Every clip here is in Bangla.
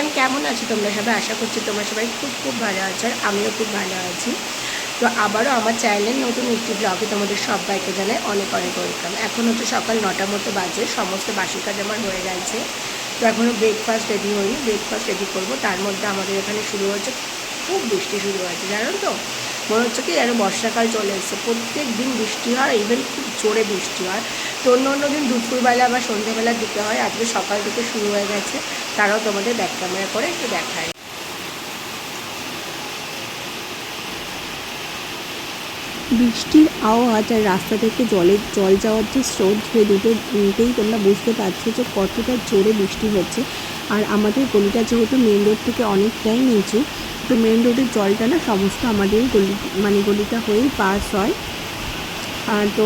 এভরিওয়ান, কেমন আছো তোমরা? সবাই আশা করছি তোমরা সবাই খুব খুব ভালো আছো আর আমিও খুব ভালো আছি। তো আবারও আমার চ্যানেলের নতুন একটি ব্লগে তোমাদের সবাইকে জানাই অনেক অনেক ওয়েলকাম এখন হচ্ছে সকাল নটার মতো বাজে, সমস্ত বাসি কাজ আমার হয়ে গেছে। তো এখনও ব্রেকফাস্ট রেডি হয়নি ব্রেকফাস্ট রেডি করব। তার মধ্যে আমাদের এখানে শুরু হয়েছে, খুব বৃষ্টি শুরু হয়েছে, জানো তো? মনে হচ্ছে কি যেন বর্ষাকাল চলে এসেছে। প্রত্যেক দিন বৃষ্টি হয় ইভেন খুব জোরে বৃষ্টি হয়। তো অন্য অন্য দিন দুপুরবেলা বা সন্ধ্যেবেলার দিকে হয়, আজকে সকাল থেকে শুরু হয়ে গেছে। তারাও তোমাদের ব্যাক ক্যামেরা করে একটু দেখায়। বৃষ্টির আওয়াজ আর রাস্তা থেকে জলের, জল যাওয়ার যে স্রোত ধরে দুটো দুটোই তোমরা বুঝতে পারছ যে কতটা জোরে বৃষ্টি হচ্ছে। আর আমাদের গলিটা যেহেতু মেন রোড থেকে অনেকটাই নিচু তো মেন রোডের জলটা না সমস্ত আমাদের গলি মানে গলিটা হয়েই পাস হয়। আর তো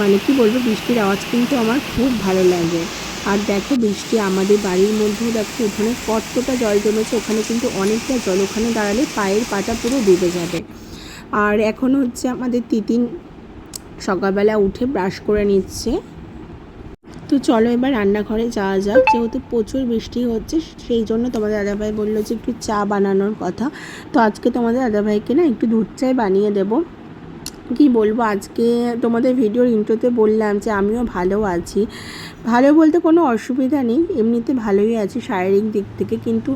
মানে কি বলব, বৃষ্টির আওয়াজ কিন্তু আমার খুব ভালো লাগে। আর দেখো বৃষ্টি আমাদের বাড়ির মধ্যেও দেখো, ওখানে কতটা জল জমেছে, ওখানে কিন্তু অনেকটা জল, ওখানে দাঁড়ালে পায়ের পাটা পুরো ডুবে যাবে। আর এখন হচ্ছে আমাদের তিতিন সকালবেলা উঠে ব্রাশ করে নিচ্ছে। তো চলো এবার রান্নাঘরে যাওয়া যাক। যেহেতু প্রচুর বৃষ্টি হচ্ছে, সেই জন্য তোমাদের দাদাভাই বলল যে একটু চা বানানোর কথা। তো আজকে তোমাদের দাদাভাইকে না একটু দুধ চাই বানিয়ে দেবো। কি বলব? আজকে তোমাদের ভিডিওর ইন্ট্রোতে বললাম যে আমিও ভালো আছি। ভালো বলতে কোনো অসুবিধা নেই, এমনিতে ভালোই আছি শারীরিক দিক থেকে। কিন্তু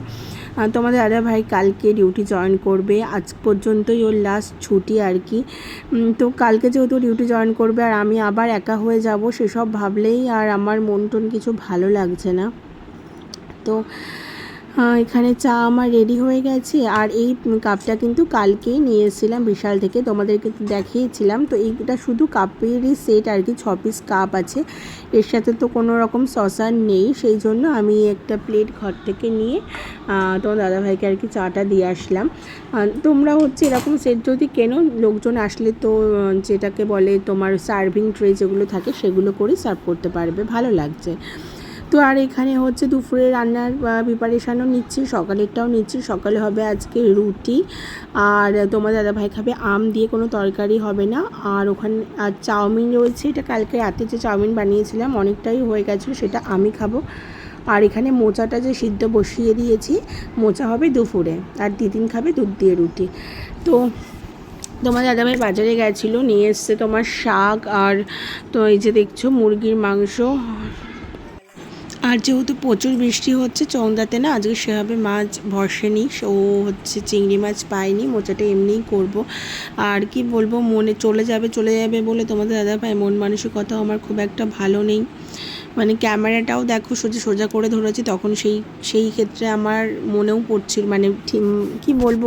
তোমাদের দাদা ভাই কালকে ডিউটি জয়েন করবে। আজ পর্যন্তই ওর লাস্ট ছুটি আর কি। তো কালকে যেহেতু ডিউটি জয়েন করবে আর আমি আবার একা হয়ে যাব, সেসব ভাবলেই আর আমার মন টন কিছু ভালো লাগছে না। তো এখানে চা আমার রেডি হয়ে গেছে। আর এই কাপটা কিন্তু কালকেই নিয়ে এসেছিলাম বিশাল থেকে। তোমাদেরকে তো দেখিয়েছিলাম। তো এইটা শুধু কাপেরই সেট আর কি ছ পিস কাপ আছে। এর সাথে তো কোনো রকম সসার নেই। সেই জন্য আমি একটা প্লেট ঘর থেকে নিয়ে তোমার দাদাভাইকে আর কি চাটা দিয়ে আসলাম। তোমরা হচ্ছে এরকম সেট যদি কেনো, লোকজন আসলে তো যেটাকে বলে তোমার সার্ভিং ট্রে যেগুলো থাকে, সেগুলো করে সার্ভ করতে পারবে। ভালো লাগছে। তো আর এখানে হচ্ছে দুপুরে রান্নার প্রিপারেশানও নিচ্ছি, সকালেরটাও নিচ্ছি। সকালে হবে আজকে রুটি। আর তোমার দাদাভাই খাবে আম দিয়ে, কোনো তরকারি হবে না। আর ওখানে, আর চাউমিন রয়েছে। এটা কালকে রাতে যে চাউমিন বানিয়েছিলাম, অনেকটাই হয়ে গেছিল, সেটা আমি খাব। আর এখানে মোচাটা যে সিদ্ধ বসিয়ে দিয়েছি, মোচা হবে দুপুরে। আর দিদিন খাবে দুধ দিয়ে রুটি। তো তোমার দাদাভাই বাজারে গেছিল, নিয়ে এসছে তোমার শাক। আর তো এই যে দেখছ, মুরগির মাংস। আর যেহেতু প্রচুর বৃষ্টি হচ্ছে চন্দাতে না আজকে সেভাবে মাছ ভরসেনি ও হচ্ছে চিংড়ি মাছ পায়নি মোচাটা এমনিই করব। আর কি বলব, মনে চলে যাবে চলে যাবে বলে তোমাদের দাদা ভাই মন মানসিকতাও আমার খুব একটা ভালো নেই। মানে ক্যামেরাটাও দেখো সোজা সোজা করে ধরেছি, তখন সেই সেই ক্ষেত্রে আমার মনেও পড়ছিল মানে ঠিক- কি বলব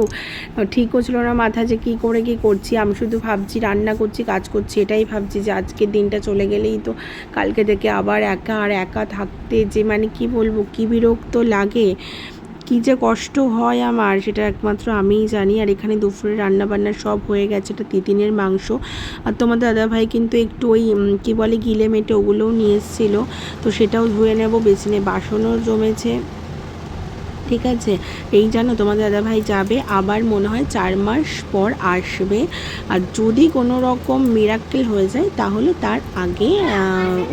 ঠিকও ছিল না মাথা যে কি করে কি করছি, আমি শুধু ভাবছি রান্না করছি, কাজ করছি, এটাই ভাবছি যে আজকের দিনটা চলে গেলেই তো কালকে থেকে আবার একা আর একা থাকতে যে মানে কি বলব, কি বিরক্ত লাগে। কী যে কষ্ট হয় আমার, সেটা একমাত্র আমিই জানি। আর এখানে দুপুরে রান্নাবান্না সব হয়ে গেছে, এটা তিতিনের মাংস। আর তোমার দাদাভাই কিন্তু একটু ওই কী বলে, গিলে মেটে ওগুলোও নিয়ে এসেছিল। তো সেটাও ধুয়ে নেব নেই বাসনও জমেছে। ঠিক আছে? এই জানো তোমাদের দাদাভাই যাবে আবার মনে হয় চার মাস পর আসবে। আর যদি কোনো রকম মিরাক্কেল হয়ে যায় তাহলে তার আগে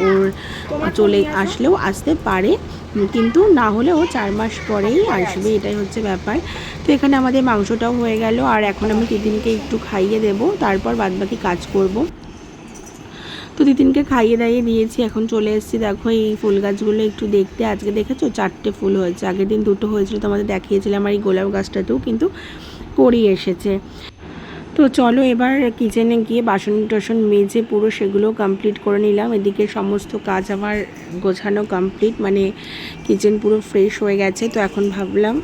ওর চলে আসলেও আসতে পারে। কিন্তু না হলে ও চার মাস পরেই আসবে এটাই হচ্ছে ব্যাপার। তো এখানে আমাদের মাংসটাও হয়ে গেল আর এখন আমি তিতিনকে একটু খাইয়ে দেব তারপর বাদবাকি কাজ করব। তো তিতিনকে খাইয়ে দাইয়ে দিয়েছি এখন চলে এসেছি, দেখো এই ফুল গাছগুলো একটু দেখতে। আজকে দেখেছ? চারটে ফুল হয়েছে। আগের দিন দুটো হয়েছিল, তোমাদের দেখিয়েছিলাম, আর এই গোলাপ গাছটাতেও কিন্তু করি এসেছে। তো চলো এবার কিচেনে গিয়ে বাসন টাসন মেজে পুরো সেগুলো কমপ্লিট করে নিলাম। এদিকে সমস্ত কাজ আমার গোছানো কমপ্লিট মানে কিচেন পুরো ফ্রেশ হয়ে গেছে। তো এখন ভাবলাম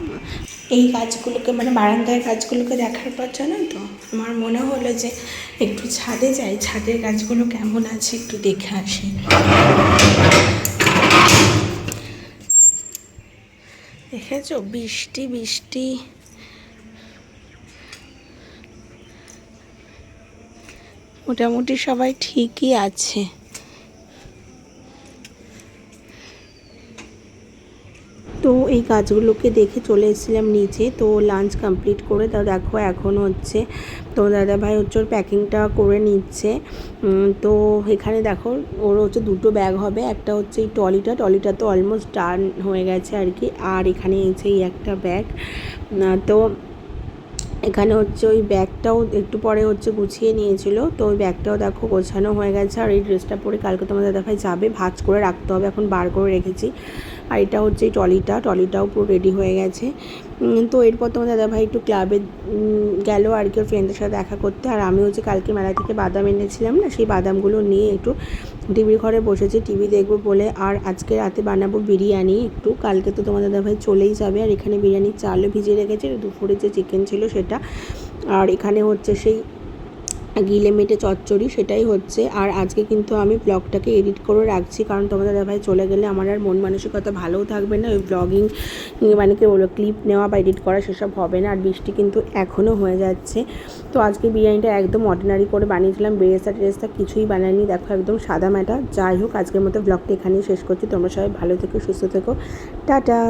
এই কাজগুলোকে মানে বারান্দায় কাজগুলোকে দেখার পর জানো তো, আমার মনে হলো যে একটু ছাদে যাই, ছাদের কাজগুলো কেমন আছে একটু দেখে আসি। দেখেছ? বৃষ্টি বৃষ্টি। মোটামুটি সবাই ঠিকই আছে। তো এই কাজগুলোকে দেখে চলে এসেছিলাম নিচে। তো লাঞ্চ কমপ্লিট করে তা দেখো এখন হচ্ছে, তো দাদা ভাই হচ্ছে ওর প্যাকিংটা করে নিচ্ছে। তো এখানে দেখো ওর হচ্ছে দুটো ব্যাগ হবে, একটা হচ্ছে এই ট্রলিটা। ট্রলিটা তো অলমোস্ট ডান হয়ে গেছে আর কি, আর এখানে এসে এই একটা ব্যাগ তো এখানে হচ্ছে ওই ব্যাগটাও একটু পরে হচ্ছে গুছিয়ে নিয়েছিল। তো ওই ব্যাগটাও দেখো গোছানো হয়ে গেছে আর এই ড্রেসটা পরে কালকে তোমার দাদাভাই যাবে, ভাজ করে রাখতে হবে। এখন বার করে রেখেছি। আর এটা হচ্ছে ট্রলিটা, ট্রলিটাও পুরো রেডি হয়ে গেছে। তো এরপর তোমার দাদাভাই একটু ক্লাবে গেল আর কি ফ্রেন্ডের সাথে দেখা করতে। আর আমি হচ্ছে কালকে মেলা থেকে বাদাম এনেছিলাম না, সেই বাদামগুলো নিয়ে একটু টিভির ঘরে বসেছি। টিভি দেখব বলে আর আজকে রাতে বানাবো বিরিয়ানি একটু। কালকে তো তোমার দাদাভাই চলেই যাবে আর এখানে বিরিয়ানির চালও ভিজিয়ে রেখেছে। দুপুরে যে চিকেন ছিল সেটা। আর এখানে হচ্ছে সেই গিলে মেটে চচ্চড়ি, সেটাই হচ্ছে। আর আজকে কিন্তু আমি ব্লগটাকে এডিট করে রাখছি, কারণ তোমাদের দাদাভাই চলে গেলে আমার আর মন মানসিকতা ভালোও থাকবে না। ওই ব্লগিং মানে কি বলব ক্লিপ নেওয়া বা এডিট করা সেসব হবে না, আর বৃষ্টি কিন্তু এখনও হয়ে যাচ্ছে। তো আজকে বিরিয়ানিটা একদম অর্ডিনারি করে বানিয়েছিলাম, বেরেস্তা টেরেস্তা কিছুই বানায়নি দেখো একদম সাদা ম্যাটা। যাই হোক, আজকের মতো ব্লগটা এখানেই শেষ করছি। তোমরা সবাই ভালো থেকো, সুস্থ থেকো। টাটা!